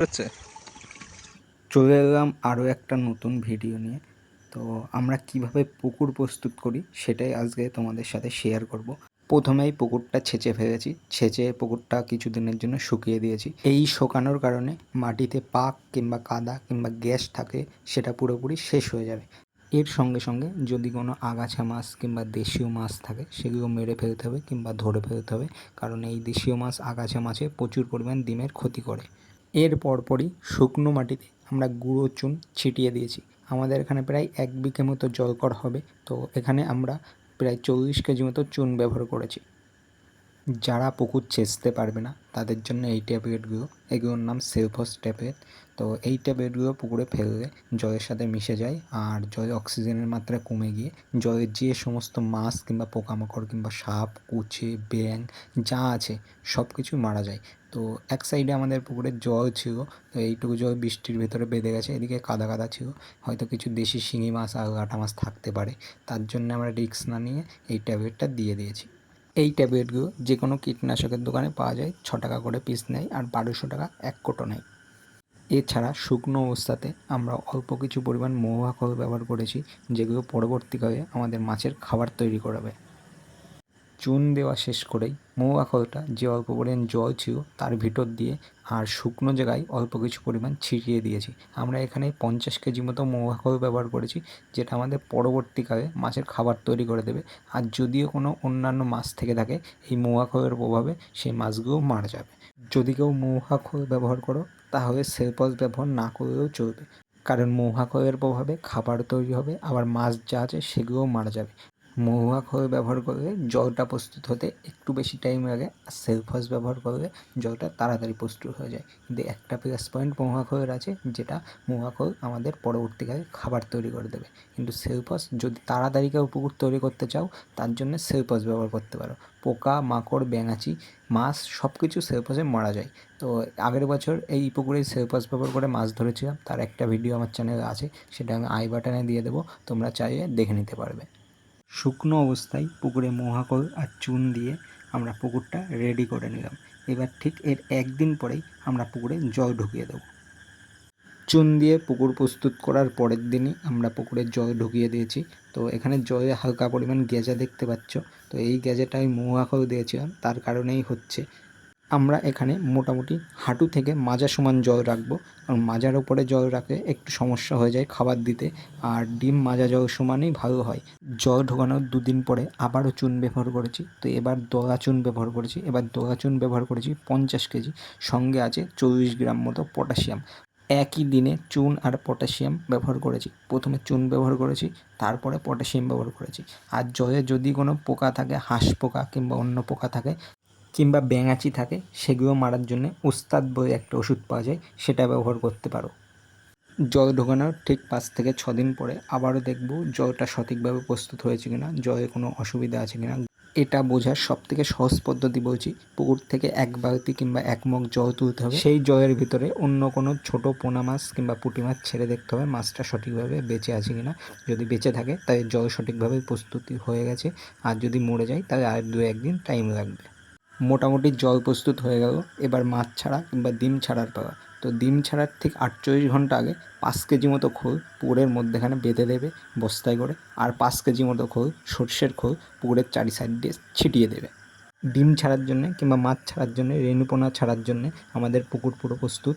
হচ্ছে চলে এলাম আরও একটা নতুন ভিডিও নিয়ে। তো আমরা কীভাবে পুকুর প্রস্তুত করি সেটাই আজকে তোমাদের সাথে শেয়ার করব। প্রথমেই পুকুরটা ছেঁচে ফেলেছি। ছেঁচে পুকুরটা কিছুদিনের জন্য শুকিয়ে দিয়েছি। এই শুকানোর কারণে মাটিতে পাক কিংবা কাদা কিংবা গ্যাস থাকে, সেটা পুরোপুরি শেষ হয়ে যাবে। এর সঙ্গে সঙ্গে যদি কোনো আগাছা মাছ কিংবা দেশীয় মাছ থাকে, সেগুলো মেরে ফেলতে হবে কিংবা ধরে ফেলতে হবে, কারণ এই দেশীয় মাছ আগাছা মাছে প্রচুর পরিমাণ ডিমের ক্ষতি করে। এর পরপরই শুকনো মাটিতে আমরা গুঁড়ো চুন ছিটিয়ে দিয়েছি। আমাদের এখানে প্রায় এক বিঘে মতো জলকর হবে। তো এখানে আমরা প্রায় চল্লিশ কেজি মতো চুন ব্যবহার করেছি। যারা পুকুর ছেঁচতে পারবে না, তাদের জন্য এই ট্যাবলেটগুলো এগুলোর নাম সেলফস ট্যাবলেট তো এই ট্যাবলেটগুলো পুকুরে ফেললে জলের সাথে মিশে যায় আর জলে অক্সিজেনের মাত্রা কমে গিয়ে জলের যে সমস্ত মাছ কিংবা পোকামাকড় কিংবা সাপ, কুচে ব্যাং যা আছে সব কিছু মারা যায়। তো এক সাইডে আমাদের পুকুরে জল ছিল, তো এইটুকু জল বৃষ্টির ভেতরে বেঁধে গেছে, এদিকে কাদা কাদা ছিল। হয়তো কিছু দেশি শিঙি মাছ আর লাটা মাছ থাকতে পারে। তার জন্য আমরা রিস্ক না নিয়ে এই ট্যাবলেটটা দিয়ে দিয়েছি। এই ট্যাবলেটগুলো যে কোনো কীটনাশকের দোকানে পাওয়া যায়, ছ টাকা করে পিস নেয় আর বারোশো টাকা এক কোটো নেয়। এছাড়া শুকনো অবস্থাতে আমরা অল্প কিছু পরিমাণ মহুয়া খোল ব্যবহার করেছি, যেগুলো পরবর্তীকালে আমাদের মাছের খাবার তৈরি করাবে। চুন দেওয়া শেষ করেই মহুয়া খোলটা যে অল্প পরিমাণ জল ছিল তার ভিতর দিয়ে আর শুকনো জায়গায় অল্প কিছু পরিমাণ ছিটিয়ে দিয়েছি। আমরা এখানে পঞ্চাশ কেজি মতো মহুয়া খোল ব্যবহার করেছি, যেটা আমাদের পরবর্তীকালে মাছের খাবার তৈরি করে দেবে। আর যদিও কোনো অন্যান্য মাছ থেকে থাকে, এই মহুয়া খোলের প্রভাবে সেই মাছগুলো মারা যাবে। যদি কেউ মহুয়া খোল ব্যবহার করো, তাহলে সেলপস ব্যবহার না করলেও চলবে। কারণ মহুয়া খোলের প্রভাবে খাবার তৈরি হবে, আবার মাছ যা আছে সেগুলোও মারা যাবে। মহুয়া খোল ব্যবহার করলে জলটা প্রস্তুত হতে একটু বেশি টাইম লাগে, আর সেলফাস ব্যবহার করলে জলটা তাড়াতাড়ি প্রস্তুত হয়ে যায়। কিন্তু একটা প্লাস পয়েন্ট মহুয়া খোলের আছে, যেটা মহুয়া খোল আমাদের পরবর্তীকালে খাবার তৈরি করে দেবে। কিন্তু সেলফাস যদি তাড়াতাড়ি কেউ পুকুর তৈরি করতে চাও, তার জন্য সেলফাস ব্যবহার করতে পারো। পোকা, মাকড়, ব্যাঙাচি, মাছ সব কিছু সেলফাসে মারা যায়। তো আগের বছর এই পুকুরে সেলফাস ব্যবহার করে মাছ ধরেছিলাম, তার একটা ভিডিও আমার চ্যানেলে আছে, সেটা আমি আই বাটনে দিয়ে দেবো, তোমরা চাইলে দেখে নিতে পারবে। শুকনো অবস্থায় পুকুরে মহাকল আর চুন দিয়ে আমরা পুকুরটা রেডি করে নিলাম। এবার ঠিক এর একদিন পরেই আমরা পুকুরে জল ঢুকিয়ে দেব। চুন দিয়ে পুকুর প্রস্তুত করার পরের দিনই আমরা পুকুরে জল ঢুকিয়ে দিয়েছি। তো এখানে জলে হালকা পরিমাণ গেজা দেখতে পাচ্ছ। তো এই গেজাটা আমি মহাকল দিয়েছিলাম, তার কারণেই হচ্ছে আমরা এখানে মোটামুটি হাঁটু থেকে মাজা সমান জল রাখব। কারণ মাজার উপরে জল রাখলে একটু সমস্যা হয়ে যায় খাবার দিতে। আর ডিম মাজা জল সমানই ভালো হয়। জল ঢোকানোর দুদিন পরে আবারও চুন ব্যবহার করেছি। তো এবার দোলা চুন ব্যবহার করেছি। এবার দোলা চুন ব্যবহার করেছি পঞ্চাশ কেজি। সঙ্গে আছে চল্লিশ গ্রাম মতো পটাশিয়াম। একই দিনে চুন আর পটাশিয়াম ব্যবহার করেছি। প্রথমে চুন ব্যবহার করেছি, তারপরে পটাশিয়াম ব্যবহার করেছি। আর জলে যদি কোনো পোকা থাকে, হাঁস পোকা কিংবা অন্য পোকা থাকে কিংবা ব্যাঙাচি থাকে, সেগুলো মারার জন্য উস্তাদ বলে একটা ওষুধ পাওয়া যায়, সেটা ব্যবহার করতে পারো। জল ঢোকানোর ঠিক পাঁচ থেকে ছ দিন পরে আবারও দেখব জলটা সঠিকভাবে প্রস্তুত হয়েছে কিনা, জলে কোনো অসুবিধা আছে কিনা। এটা বোঝার সব থেকে সহজ পদ্ধতি বলছি, পুকুর থেকে এক বালতি কিংবা এক মগ জল তুলতে হবে। সেই জলের ভিতরে অন্য কোনো ছোট পোনা মাছ কিংবা পুঁটি মাছ ছেড়ে দেখতে হবে মাছটা সঠিকভাবে বেঁচে আছে কিনা। যদি বেঁচে থাকে তাহলে জল সঠিকভাবে প্রস্তুতি হয়ে গেছে, আর যদি মরে যায় তাহলে আর দু একদিন টাইম লাগবে। মোটামুটি জল প্রস্তুত হয়ে গেল। এবার মাছ ছাড়া কিংবা ডিম ছাড়ার পাওয়া তো ডিম ছাড়ার ঠিক আটচল্লিশ ঘণ্টা আগে পাঁচ কেজি মতো খোল পুকুরের মধ্যেখানে বেঁধে দেবে বস্তায় করে আর পাঁচ কেজি মতো খোল সর্ষের খোল পুকুরের চারি সাইড দিয়ে ছিটিয়ে দেবে। ডিম ছাড়ার জন্য কিংবা মাছ ছাড়ার জন্য, রেণুপোনা ছাড়ার জন্য আমাদের পুকুর পুরো প্রস্তুত।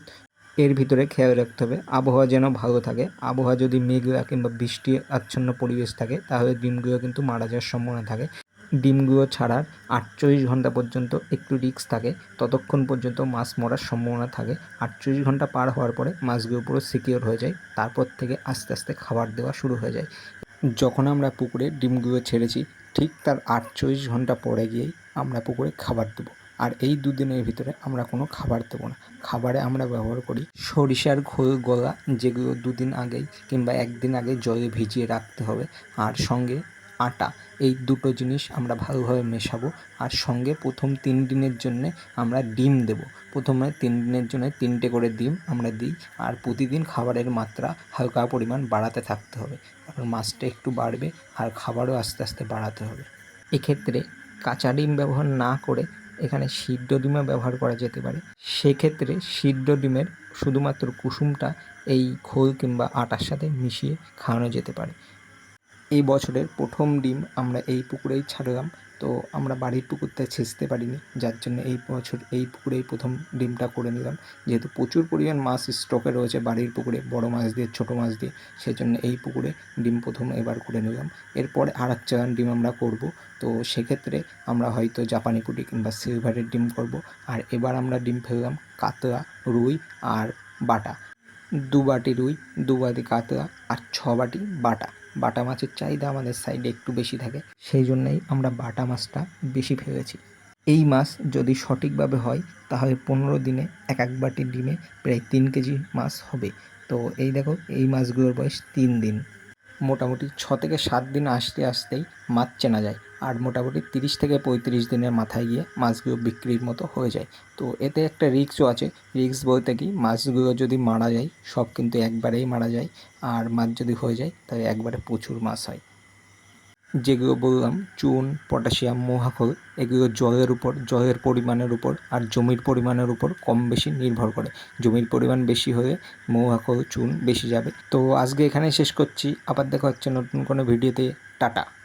এর ভিতরে খেয়াল রাখতে হবে, আবহাওয়া যেন ভালো থাকে। আবহাওয়া যদি মেঘলা কিংবা বৃষ্টি আচ্ছন্ন পরিবেশ থাকে, তাহলে ডিমগুলো কিন্তু মারা যাওয়ার সম্ভাবনা থাকে। ডিমগুলো ছাড়ার আটচল্লিশ ঘণ্টা পর্যন্ত একটু রিস্ক থাকে। ততক্ষণ পর্যন্ত মাছ মরার সম্ভাবনা থাকে। আটচল্লিশ ঘণ্টা পার হওয়ার পরে মাছগুলো পুরো সিকিওর হয়ে যায়। তারপর থেকে আস্তে আস্তে খাবার দেওয়া শুরু হয়ে যায়। যখন আমরা পুকুরে ডিমগুলো ছেড়েছি, ঠিক তার আটচল্লিশ ঘণ্টা পরে গিয়েই আমরা পুকুরে খাবার দেবো। আর এই দুদিনের ভিতরে আমরা কোনো খাবার দেবো না। খাবারে আমরা ব্যবহার করি সরিষার খোল গলা, যেগুলো দুদিন আগেই কিংবা একদিন আগে জলে ভিজিয়ে রাখতে হবে। আর সঙ্গে আটা। এই দুটো জিনিস আমরা ভালোভাবে মেশাবো আর সঙ্গে প্রথম তিন দিনের জন্যে আমরা ডিম দেব। প্রথমে তিন দিনের জন্য তিনটে করে ডিম আমরা দিই আর প্রতিদিন খাবারের মাত্রা হালকা পরিমাণ বাড়াতে থাকতে হবে। কারণ মাছটা একটু বাড়বে আর খাবারও আস্তে আস্তে বাড়াতে হবে। এক্ষেত্রে কাঁচা ডিম ব্যবহার না করে এখানে সিদ্ধ ডিমও ব্যবহার করা যেতে পারে। সেক্ষেত্রে সিদ্ধ ডিমের শুধুমাত্র কুসুমটা এই খোল কিংবা আটার সাথে মিশিয়ে খাওয়ানো যেতে পারে। এই বছরের প্রথম ডিম আমরা এই পুকুরেই ছাড়লাম। তো আমরা বাড়ির পুকুরটা ছেঁচতে পারিনি, যার জন্য এই বছর এই পুকুরেই প্রথম ডিমটা করে নিলাম। যেহেতু প্রচুর পরিমাণ মাছ স্টকে রয়েছে বাড়ির পুকুরে, বড় মাছ দিয়ে, ছোট মাছ দিয়ে, সেজন্য এই পুকুরে ডিম প্রথম এবার করে নিলাম। এরপরে আর এক চালান ডিম আমরা করব। তো সেক্ষেত্রে আমরা হয়তো জাপানি পুটি কিংবা সিলভারের ডিম করব। আর এবার আমরা ডিম ফেললাম কাতলা, রুই আর বাটা। দু বাটি রুই দু বাটি কাতলা আর ছ বাটি। বাটা বাটা মাছের চাহিদা আমাদের সাইডে একটু বেশি থাকে, সেই জন্যই আমরা বাটা মাছটা বেশি ফেলেছি এই মাছ যদি সঠিকভাবে হয়, তাহলে পনেরো দিনে এক এক বাটি ডিমে প্রায় তিন কেজি মাছ হবে। তো এই দেখো, এই মাছগুলোর বয়স তিন দিন। মোটামুটি ছ থেকে সাত দিন আসতে আসতেই মাছ চেনা যায়। আর মোটামুটি তিরিশ থেকে পঁয়ত্রিশ দিনের মাথায় গিয়ে মাছগুলো বিক্রির মতো হয়ে যায়। তো এতে একটা রিক্সও আছে। রিক্স বলতে কি, মাছগুলো যদি মারা যায়, সব কিন্তু একবারেই মারা যায়। আর মাছ যদি হয়ে যায়, তাহলে একবারে প্রচুর মাছ হয়। যেগুলো বললাম, চুন, পটাশিয়াম মোহাকল এগুলো জলের উপর, জলের পরিমাণের উপর আর জমির পরিমাণের উপর কম বেশি নির্ভর করে। জমির পরিমাণ বেশি হলে মৌহাকল চুন বেশি যাবে। তো আজকে এখানে শেষ করছি। আবার দেখা হচ্ছে নতুন কোনো ভিডিওতে। টাটা।